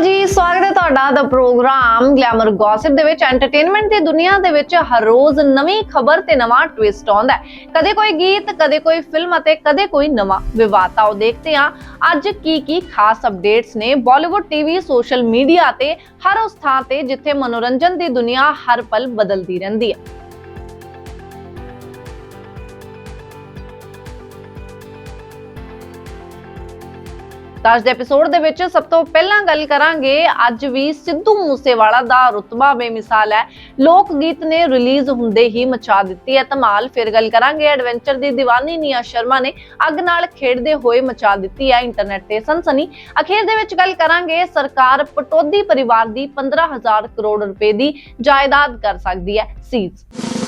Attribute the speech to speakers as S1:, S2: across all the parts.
S1: ਅਕਾਲ ਜੀ, ਸਵਾਗਤ ਹੈ ਤੁਹਾਡਾ ਦਾ ਪ੍ਰੋਗਰਾਮ ਗਲੈਮਰ ਗੌਸਿਪ ਦੇ ਵਿੱਚ ਐਂਟਰਟੇਨਮੈਂਟ ਦੀ ਦੁਨੀਆ ਦੇ ਵਿੱਚ ਹਰ ਰੋਜ਼ ਨਵੀਂ ਖਬਰ ਤੇ ਨਵਾਂ ਟਵਿਸਟ ਆਉਂਦਾ ਹੈ। ਕਦੇ ਕੋਈ ਗੀਤ, ਕਦੇ ਕੋਈ ਫਿਲਮ ਅਤੇ ਕਦੇ ਕੋਈ ਨਵਾਂ ਵਿਵਾਦ। ਆਓ ਦੇਖਦੇ ਹਾਂ ਅੱਜ ਕੀ ਕੀ ਖਾਸ ਅਪਡੇਟਸ ਨੇ ਬਾਲੀਵੁੱਡ ਟੀਵੀ ਸੋਸ਼ਲ ਮੀਡੀਆ ਤੇ, ਹਰ ਉਸ ਥਾਂ ਤੇ ਜਿੱਥੇ ਮਨੋਰੰਜਨ ਦੀ ਦੁਨੀਆ ਹਰ ਪਲ ਬਦਲਦੀ ਰਹਿੰਦੀ ਹੈ। ਤਾਂ ਅੱਜ ਦੇ ਐਪੀਸੋਡ ਦੇ ਵਿੱਚ ਸਭ ਤੋਂ ਪਹਿਲਾਂ ਗੱਲ ਕਰਾਂਗੇ, ਅੱਜ ਵੀ ਸਿੱਧੂ ਮੂਸੇਵਾਲਾ ਦਾ ਰੁਤਬਾ ਬੇਮਿਸਾਲ ਹੈ। ਲੋਕ ਗੀਤ ਨੇ ਰਿਲੀਜ਼ ਹੁੰਦੇ ਹੀ ਮਚਾ ਦਿੱਤੀ ਹੈ, ਧਮਾਲ। ਫਿਰ ਗੱਲ ਕਰਾਂਗੇ ਐਡਵੈਂਚਰ ਦੀ ਦੀਵਾਨੀ ਨੀਆ ਸ਼ਰਮਾ ਨੇ ਅੱਗ ਨਾਲ ਖੇਡਦੇ ਹੋਏ ਮਚਾ ਦਿੱਤੀ ਹੈ ਇੰਟਰਨੈਟ ਤੇ ਸਨਸਨੀ। ਅਖੀਰ ਦੇ ਵਿੱਚ ਗੱਲ ਕਰਾਂਗੇ, ਸਰਕਾਰ ਪਟੋਦੀ ਪਰਿਵਾਰ ਦੀ 15000 ਕਰੋੜ ਰੁਪਏ ਦੀ ਜਾਇਦਾਦ ਕਰ ਸਕਦੀ ਹੈ ਸੀਜ਼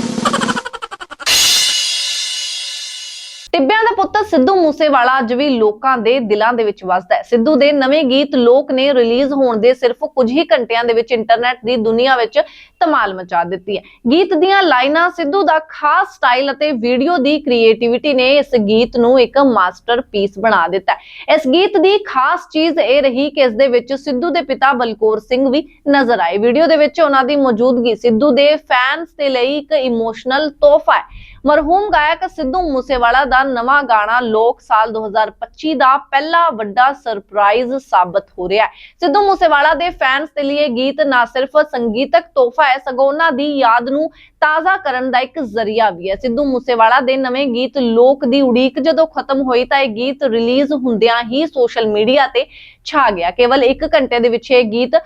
S1: ਟਿੱਬਿਆਂ ਦਾ ਪੁੱਤ ਸਿੱਧੂ ਮੂਸੇਵਾਲਾ ਅੱਜ ਵੀ ਲੋਕਾਂ ਦੇ ਦਿਲਾਂ ਦੇ ਵਿੱਚ ਵੱਸਦਾ ਹੈ। ਸਿੱਧੂ ਦੇ ਨਵੇਂ ਗੀਤ ਲੋਕ ਨੇ ਰਿਲੀਜ਼ ਹੋਣ ਦੇ ਸਿਰਫ ਕੁਝ ਹੀ ਘੰਟਿਆਂ ਦੇ ਵਿੱਚ ਇੰਟਰਨੈਟ ਦੀ ਦੁਨੀਆ ਵਿੱਚ ਧਮਾਲ ਮਚਾ ਦਿੱਤੀ ਹੈ। ਗੀਤ ਦੀਆਂ ਲਾਈਨਾਂ ਸਿੱਧੂ ਦਾ ਖਾਸ ਸਟਾਈਲ ਅਤੇ ਵੀਡੀਓ ਦੀ ਕ੍ਰੀਏਟੀਵਿਟੀ ਨੇ ਇਸ ਗੀਤ ਨੂੰ ਇੱਕ ਮਾਸਟਰਪੀਸ ਬਣਾ ਦਿੱਤਾ ਇਸ ਗੀਤ ਦੀ ਖਾਸ ਚੀਜ਼ ਇਹ ਰਹੀ ਕਿ ਇਸ ਦੇ ਵਿੱਚ ਸਿੱਧੂ ਦੇ ਪਿਤਾ ਬਲਕੌਰ ਸਿੰਘ ਵੀ ਨਜ਼ਰ ਆਏ। ਵੀਡੀਓ ਦੇ ਵਿੱਚ ਉਹਨਾਂ ਦੀ ਮੌਜੂਦਗੀ ਸਿੱਧੂ ਦੇ ਫੈਨਸ ਦੇ ਲਈ ਇੱਕ ਇਮੋਸ਼ਨਲ ਤੋਹਫਾ ਹੈ। ਮਰਹੂਮ ਗਾਇਕ ਸਿੱਧੂ ਮੂਸੇਵਾਲਾ ਦਾ ਨਵਾਂ ਗਾਣਾ ਲੋਕ ਸਾਲ 2025 ਦਾ ਪਹਿਲਾ ਵੱਡਾ ਸਰਪ੍ਰਾਈਜ਼ ਸਾਬਤ ਹੋ ਰਿਹਾ ਹੈ। ਸਿੱਧੂ ਮੂਸੇਵਾਲਾ ਦੇ ਫੈਨਸ ਦੇ ਲਈ ਇਹ ਗੀਤ ਨਾ ਸਿਰਫ ਸੰਗੀਤਕ ਤੋਹਫਾ ਹੈ, ਸਗੋਂ ਉਹਨਾਂ ਦੀ ਯਾਦ ਨੂੰ ਤਾਜ਼ਾ ਕਰਨ ਦਾ ਇੱਕ ਜ਼ਰੀਆ ਵੀ ਹੈ। ਸਿੱਧੂ ਮੂਸੇਵਾਲਾ ਦੇ ਨਵੇਂ ਗੀਤ ਲੋਕ ਦੀ ਉਡੀਕ ਜਦੋਂ ਖਤਮ ਹੋਈ ਤਾਂ ਇਹ ਗੀਤ ਰਿਲੀਜ਼ ਹੁੰਦਿਆਂ ਹੀ ਸੋਸ਼ਲ ਮੀਡੀਆ ਤੇ ਛਾ ਗਿਆ। ਕੇਵਲ 1 ਘੰਟੇ ਦੇ ਵਿੱਚ ਇਹ ਗੀਤ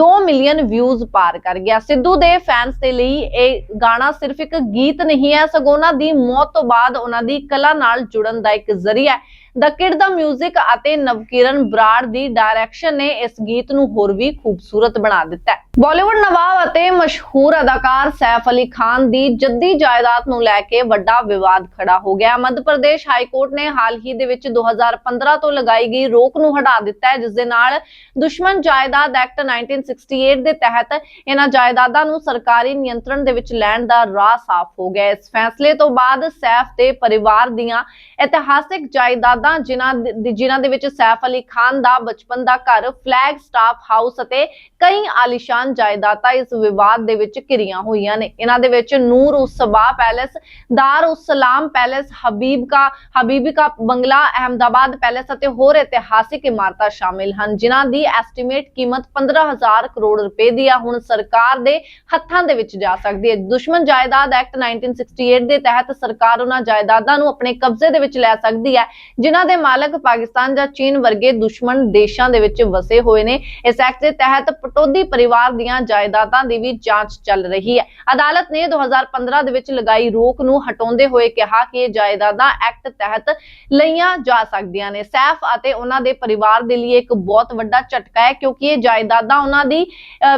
S1: 2 ਮਿਲੀਅਨ ਵਿਊਜ਼ ਪਾਰ ਕਰ ਗਿਆ। ਸਿੱਧੂ ਦੇ ਫੈਨਸ ਦੇ ਲਈ ਇਹ ਗਾਣਾ ਸਿਰਫ ਇੱਕ ਗੀਤ ਨਹੀਂ ਹੈ, ਸਗੋਂ ਉਹਨਾਂ ਦੀ ਮੌਤ ਤੋਂ ਬਾਅਦ ਉਹਨਾਂ ਦੀ ਕਲਾ ਨਾਲ ਜੁੜਨ ਦਾ ਇੱਕ ਜ਼ਰੀਆ ਹੈ। ਦ ਕਿਡ ਦਾ 뮤직 ਅਤੇ ਨਵਕਿਰਨ ਬਰਾੜ ਦੀ ਡਾਇਰੈਕਸ਼ਨ ਨੇ ਇਸ ਗੀਤ ਨੂੰ ਹੋਰ ਵੀ ਖੂਬਸੂਰਤ ਬਣਾ ਦਿੱਤਾ ਹੈ। ਬਾਲੀਵੁੱਡ ਨਵਾਬ ਅਤੇ ਮਸ਼ਹੂਰ ਅਦਾਕਾਰ ਸੈਫ ਅਲੀ ਖਾਨ ਦੀ ਜੱਦੀ ਜਾਇਦਾਦ ਨੂੰ ਲੈ ਕੇ ਵੱਡਾ ਵਿਵਾਦ ਖੜਾ ਹੋ ਗਿਆ ਮੱਧ ਪ੍ਰਦੇਸ਼ ਹਾਈ ਕੋਰਟ ਨੇ ਹਾਲ ਹੀ ਦੇ ਵਿੱਚ 2015 ਤੋਂ ਲਗਾਈ ਗਈ ਰੋਕ ਨੂੰ ਹਟਾ ਦਿੱਤਾ ਹੈ, ਜਿਸ ਦੇ ਨਾਲ ਦੁਸ਼ਮਣ ਜਾਇਦਾਦ ਐਕਟ 1968 ਦੇ ਤਹਿਤ ਇਹਨਾਂ ਜਾਇਦਾਦਾਂ ਨੂੰ ਸਰਕਾਰੀ ਨਿਯੰਤਰਣ ਦੇ ਵਿੱਚ ਲੈਣ ਦਾ ਰਾਹ ਸਾਫ਼ ਹੋ ਗਿਆ ਇਸ ਫੈਸਲੇ ਤੋਂ ਬਾਅਦ ਸੈਫ ਦੇ ਪਰਿਵਾਰ ਦੀਆਂ ਇਤਿਹਾਸਿਕ ਜਾਇਦਾਦਾਂ ਜਿਨ੍ਹਾਂ ਜਿਨ੍ਹਾਂ ਦੇ ਵਿੱਚ ਸੈਫ ਅਲੀ ਖਾਨ ਦਾ, ਬਚਪਨ ਦਾ ਘਰ, ਫਲੈਗ ਸਟਾਫ ਹਾਊਸ ਅਤੇ ਕਈ ਆਲੀਸ਼ਾਨ ਜਾਇਦਾਦਾਂ ਇਸ ਵਿਵਾਦ ਦੇ ਵਿੱਚ ਘਿਰੀਆਂ ਹੋਈਆਂ ਨੇ। ਇਹਨਾਂ ਦੇ ਵਿੱਚ ਨੂਰ ਉਸ ਸਬਾ ਪੈਲੇਸ, ਦਾਰ ਉਸ ਸਲਾਮ ਪੈਲੇਸ ਹਬੀਬ ਕਾ ਹਬੀਬੀ ਕਾ ਬੰਗਲਾ, ਅਹਮਦਾਬਾਦ ਪੈਲੇਸ ਅਤੇ ਹੋਰ ਇਤਿਹਾਸਿਕ ਇਮਾਰਤਾਂ ਸ਼ਾਮਿਲ ਹਨ, ਜਿਨ੍ਹਾਂ ਦੀ ਐਸਟੀਮੇਟ ਕੀਮਤ 15000 ਕਰੋੜ ਰੁਪਏ ਦੀ ਆ। ਹੁਣ ਸਰਕਾਰ ਦੇ ਹੱਥਾਂ ਦੇ ਵਿੱਚ ਜਾ ਸਕਦੀ ਹੈ। ਦੁਸ਼ਮਣ ਜਾਇਦਾਦ ਐਕਟ 1968 ਦੇ ਤਹਿਤ ਸਰਕਾਰ ਉਹਨਾਂ ਜਾਇਦਾਦਾਂ ਨੂੰ ਆਪਣੇ ਕਬਜ਼ੇ ਦੇ ਵਿੱਚ ਲੈ ਸਕਦੀ ਹੈ, ਜਿਨ੍ਹਾਂ ਦੇ ਮਾਲਕ ਪਾਕਿਸਤਾਨ ਜਾਂ ਚੀਨ ਵਰਗੇ ਦੁਸ਼ਮਣ ਦੇਸ਼ਾਂ ਦੇ ਵਿੱਚ ਵਸੇ ਹੋਏ ਨੇ, ਇਸ ਐਕਟ ਦੇ ਤਹਿਤ ਪਟੋਦੀ ਪਰਿਵਾਰ ਦੀਆਂ ਜਾਇਦਾਦਾਂ ਦੀ ਵੀ ਜਾਂਚ ਚੱਲ ਰਹੀ ਹੈ। ਅਦਾਲਤ ਨੇ 2015 ਦੇ ਵਿੱਚ ਲਗਾਈ ਰੋਕ ਨੂੰ ਹਟਾਉਂਦੇ ਹੋਏ ਕਿਹਾ ਕਿ ਇਹ ਜਾਇਦਾਦਾਂ ਐਕਟ ਤਹਿਤ ਲਈਆਂ ਜਾ ਸਕਦੀਆਂ ਨੇ। ਸੈਫ ਅਤੇ ਉਹਨਾਂ ਦੇ ਪਰਿਵਾਰ ਦੇ ਲਈ ਇੱਕ ਬਹੁਤ ਵੱਡਾ ਝਟਕਾ ਹੈ, ਕਿਉਂਕਿ ਇਹ ਜਾਇਦਾਦਾਂ ਉਹਨਾਂ ਦੀ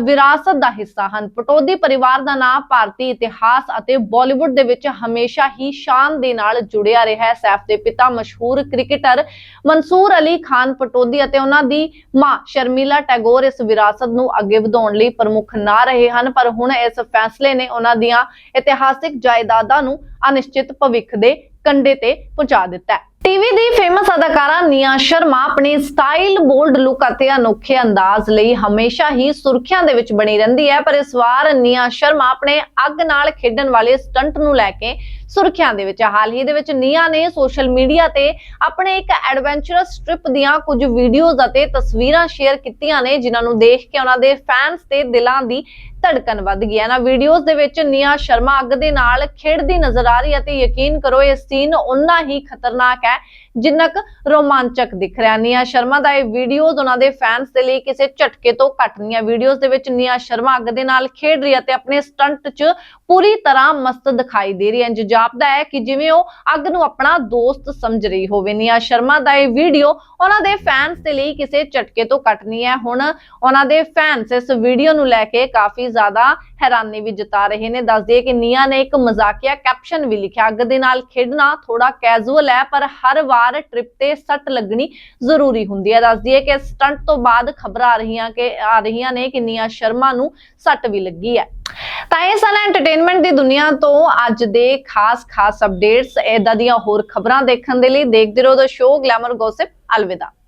S1: ਵਿਰਾਸਤ ਦਾ ਹਿੱਸਾ ਹਨ। ਪਟੋਦੀ ਪਰਿਵਾਰ ਦਾ ਨਾਮ ਭਾਰਤੀ ਇਤਿਹਾਸ ਅਤੇ ਬਾਲੀਵੁੱਡ ਦੇ ਵਿੱਚ ਹਮੇਸ਼ਾ ਹੀ ਸ਼ਾਨ ਦੇ ਨਾਲ ਜੁੜਿਆ ਰਿਹਾ ਹੈ। ਸੈਫ ਦੇ ਪਿਤਾ ਮਸ਼ਹੂਰ ਕ੍ਰਿਕਟਰ ਮਨਸੂਰ ਅਲੀ ਖਾਨ ਪਟੋਦੀ ਅਤੇ ਉਹਨਾਂ ਦੀ ਮਾਂ ਸ਼ਰਮੀਲਾ ਟੈਗੋਰ ਇਸ ਵਿਰਾਸਤ ਨੂੰ ਅੱਗੇ ਵਧਾਉਣ ਲਈ ਪ੍ਰਮੁੱਖ ਨਾ ਰਹੇ ਹਨ, ਪਰ ਹੁਣ ਇਸ ਫੈਸਲੇ ਨੇ ਉਹਨਾਂ ਦੀਆਂ ਇਤਿਹਾਸਿਕ ਜਾਇਦਾਦਾਂ ਨੂੰ ਅਨਿਸ਼ਚਿਤ ਭਵਿੱਖ ਦੇ ਕੰਡੇ ਤੇ ਪਹੁੰਚਾ ਦਿੱਤਾ ਹੈ। ਟੀਵੀ ਦੀ ਫੇਮਸ ਅਦਾਕਾਰਾ ਨੀਆ ਸ਼ਰਮਾ ਆਪਣੇ ਸਟਾਈਲ ਬੋਲਡ ਲੁੱਕ ਅਤੇ ਅਨੋਖੇ ਅੰਦਾਜ਼ ਲਈ ਹਮੇਸ਼ਾ ਹੀ ਸੁਰਖੀਆਂ ਦੇ ਵਿੱਚ ਬਣੀ ਰਹਿੰਦੀ ਹੈ, ਪਰ ਇਸ ਵਾਰ ਨੀਆ ਸ਼ਰਮਾ ਆਪਣੇ ਅੱਗ ਨਾਲ ਖੇਡਣ ਵਾਲੇ ਸਟੰਟ ਨੂੰ ਲੈ ਕੇ ਸੁਰਖੀਆਂ ਦੇ ਵਿੱਚ ਹਾਲ ਹੀ ਦੇ ਵਿੱਚ ਨੀਆ ਨੇ ਸੋਸ਼ਲ ਮੀਡੀਆ ਤੇ ਆਪਣੇ ਇੱਕ ਐਡਵੈਂਚਰਸ ਟ੍ਰਿਪ ਦੀਆਂ ਕੁਝ ਵੀਡੀਓਜ਼ ਅਤੇ ਤਸਵੀਰਾਂ ਸ਼ੇਅਰ ਕੀਤੀਆਂ ਨੇ, ਜਿਨ੍ਹਾਂ ਨੂੰ ਦੇਖ ਕੇ ਉਹਨਾਂ ਦੇ ਫੈਨਸ ਤੇ ਦਿਲਾਂ ਦੀ ਧੜਕਨ ਵੱਧ ਗਈ ਹੈ। ਨਾ ਵੀਡੀਓਜ਼ ਦੇ ਵਿੱਚ ਨੀਆ ਸ਼ਰਮਾ ਅੱਗ ਦੇ ਨਾਲ ਖੇਡਦੀ ਨਜ਼ਰ ਆ ਰਹੀ ਹੈ ਤੇ ਯਕੀਨ ਕਰੋ, ਇਹ ਸੀਨ ਉਨਾ ਹੀ ਖਤਰਨਾਕ ਹੈ ਜਿੰਨਾ ਕੁ ਰੋਮਾਂਚਕ ਦਿਖ ਰਿਹਾ। ਨੀਆ ਸ਼ਰਮਾ ਦਾ ਇਹ ਵੀਡੀਓਜ਼ ਉਹਨਾਂ ਦੇ ਫੈਨਸ ਦੇ ਲਈ ਕਿਸੇ ਝਟਕੇ ਤੋਂ ਘੱਟ ਨਹੀਂ ਹੈ ਵੀਡੀਓਜ਼ ਦੇ ਵਿੱਚ ਨੀਆ ਸ਼ਰਮਾ ਅੱਗ ਦੇ ਨਾਲ ਖੇਡ ਰਹੀ ਹੈ ਤੇ ਆਪਣੇ ਸਟੰਟ 'ਚ ਪੂਰੀ ਤਰ੍ਹਾਂ ਮਸਤ ਦਿਖਾਈ ਦੇ ਰਹੀ ਹੈ। ਇੰਜ ਜਾਪਦਾ ਹੈ ਕਿ ਜਿਵੇਂ ਉਹ ਅੱਗ ਨੂੰ ਆਪਣਾ ਦੋਸਤ ਸਮਝ ਰਹੀ ਹੋਵੇ। ਨੀਆ ਸ਼ਰਮਾ ਦਾ ਇਹ ਵੀਡੀਓ ਉਹਨਾਂ ਦੇ ਫੈਨਸ ਦੇ ਲਈ ਕਿਸੇ ਝਟਕੇ ਤੋਂ ਘੱਟ ਨਹੀਂ ਹੈ। ਹੁਣ ਉਹਨਾਂ ਦੇ ਫੈਨਸ ਇਸ ਵੀਡੀਓ ਨੂੰ ਲੈ ਕੇ ਕਾਫੀ ਜ਼ਿਆਦਾ ਹੈਰਾਨੀ ਵੀ ਜਤਾ ਰਹੇ ਨੇ। ਦੱਸ ਦਈਏ ਕਿ ਨੀਆ ਨੇ ਇੱਕ ਮਜ਼ਾਕੀਆ ਕੈਪਸ਼ਨ ਵੀ ਲਿਖਿਆ। ਅੱਗ ਦੇ ਨਾਲ ਖੇਡਣਾ ਥੋੜਾ ਕੈਜੂਅਲ ਹੈ, ਪਰ ਹਰ ਵਾਰ ਟ੍ਰਿਪ ਤੇ ਸੱਟ ਲੱਗਣੀ ਜ਼ਰੂਰੀ ਹੁੰਦੀ ਹੈ। ਦੱਸ ਦਈਏ ਕਿ ਸਟੰਟ ਤੋਂ ਬਾਅਦ ਖਬਰਾਂ ਆ ਰਹੀਆਂ ਕਿ, ਆ ਰਹੀਆਂ ਨੇ ਕਿੰਨੀਆਂ ਨੀਆ ਸ਼ਰਮਾ ਨੂੰ ਸੱਟ ਵੀ ਲੱਗੀ ਹੈ। ਤਾਂ ਇਹ ਸਨ ਐਂਟਰਟੇਨਮੈਂਟ ਦੀ ਦੁਨੀਆ ਤੋਂ ਅੱਜ ਦੇ ਖਾਸ ਖਾਸ ਅਪਡੇਟਸ ਇਦਾਂ ਦੀਆਂ ਹੋਰ ਖਬਰਾਂ ਦੇਖਣ ਦੇ ਲਈ ਦੇਖਦੇ ਰਹੋ ਦਾ ਸ਼ੋਅ ਗਲੈਮਰ ਗੋਸਿਪ ਅਲਵਿਦਾ।